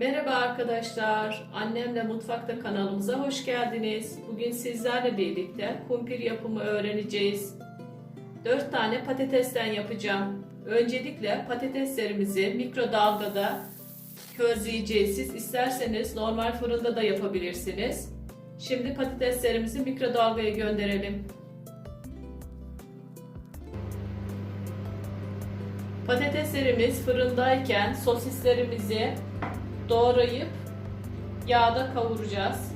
Merhaba arkadaşlar. Annemle Mutfakta kanalımıza hoş geldiniz. Bugün sizlerle birlikte kumpir yapımı öğreneceğiz. 4 tane patatesten yapacağım. Öncelikle patateslerimizi mikrodalgada közleyeceğiz. Siz isterseniz normal fırında da yapabilirsiniz. Şimdi patateslerimizi mikrodalgaya gönderelim. Patateslerimiz fırındayken sosislerimizi doğrayıp yağda kavuracağız.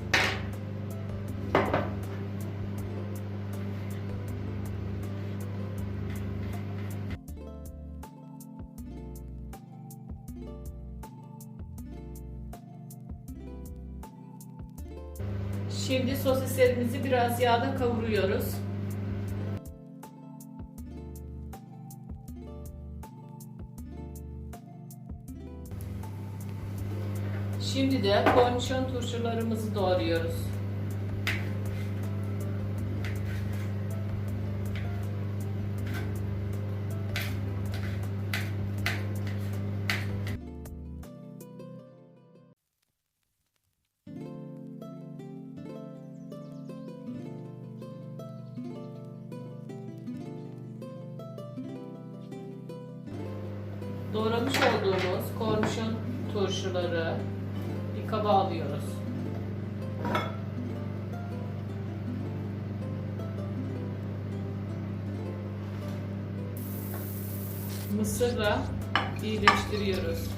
Şimdi sosislerimizi biraz yağda kavuruyoruz. Şimdi de kornişon turşularımızı doğruyoruz. Doğramış olduğumuz kornişon turşuları kaba alıyoruz. Mısırla birleştiriyoruz.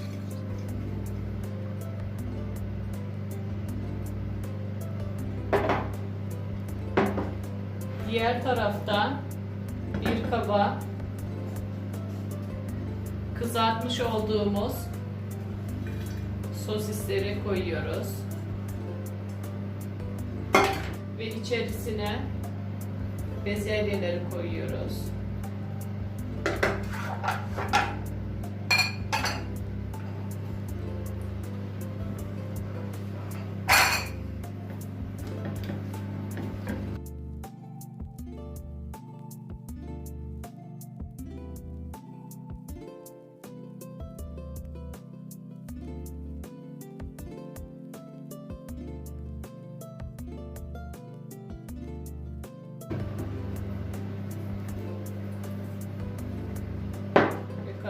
Diğer taraftan bir kaba kızartmış olduğumuz sosisleri koyuyoruz. Ve içerisine bezelyeleri koyuyoruz.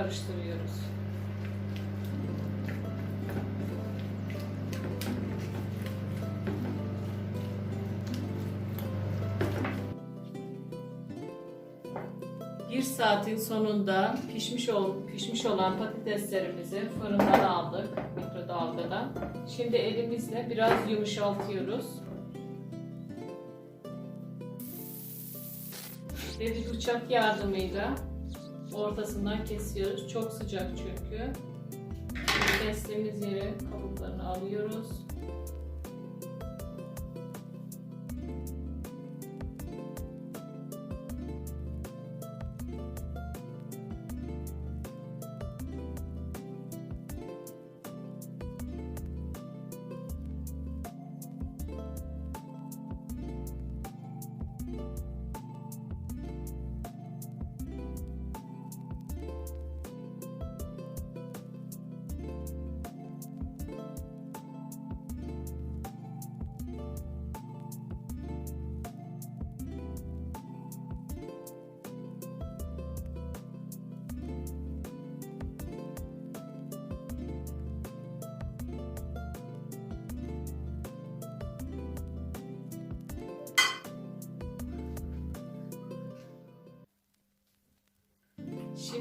Karıştırıyoruz. Bir saatin sonunda pişmiş ol, pişmiş olan patateslerimizi fırından aldık mikrodalgada. Şimdi elimizle biraz yumuşaltıyoruz. Ve bir bıçak yardımıyla ortasından kesiyoruz. Çok sıcak çünkü. Kestiğimiz yere kabuklarını alıyoruz.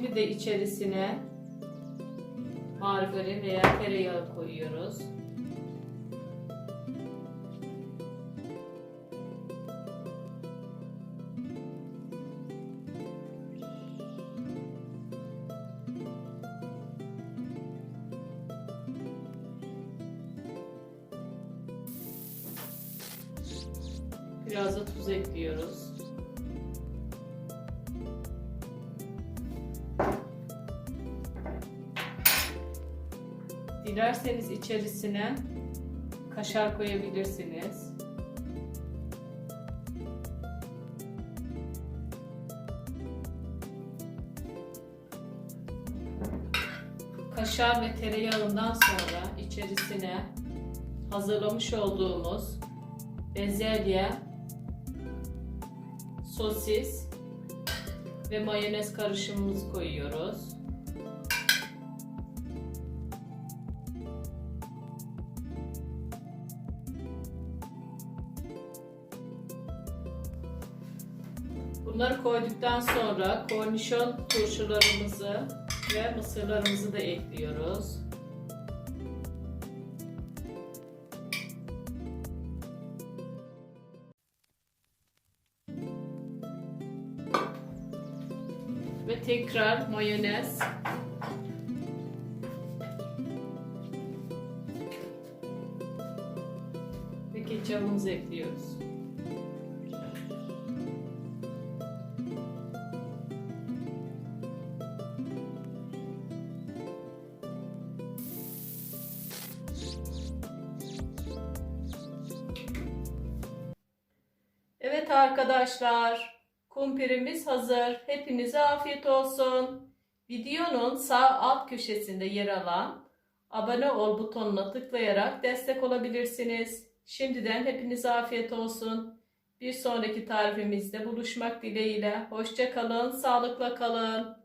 Şimdi de içerisine margarin veya tereyağı koyuyoruz. Biraz da tuz ekliyoruz. Dilerseniz içerisine kaşar koyabilirsiniz. Kaşar ve tereyağından sonra içerisine hazırlamış olduğumuz bezelye, sosis ve mayonez karışımımızı koyuyoruz. Bunları koyduktan sonra kornişon turşularımızı ve mısırlarımızı da ekliyoruz. Ve tekrar mayonez. Ve ketçapımızı ekliyoruz. Evet arkadaşlar, kumpirimiz hazır. Hepinize afiyet olsun. Videonun sağ alt köşesinde yer alan abone ol butonuna tıklayarak destek olabilirsiniz. Şimdiden hepinize afiyet olsun. Bir sonraki tarifimizde buluşmak dileğiyle. Hoşça kalın, sağlıkla kalın.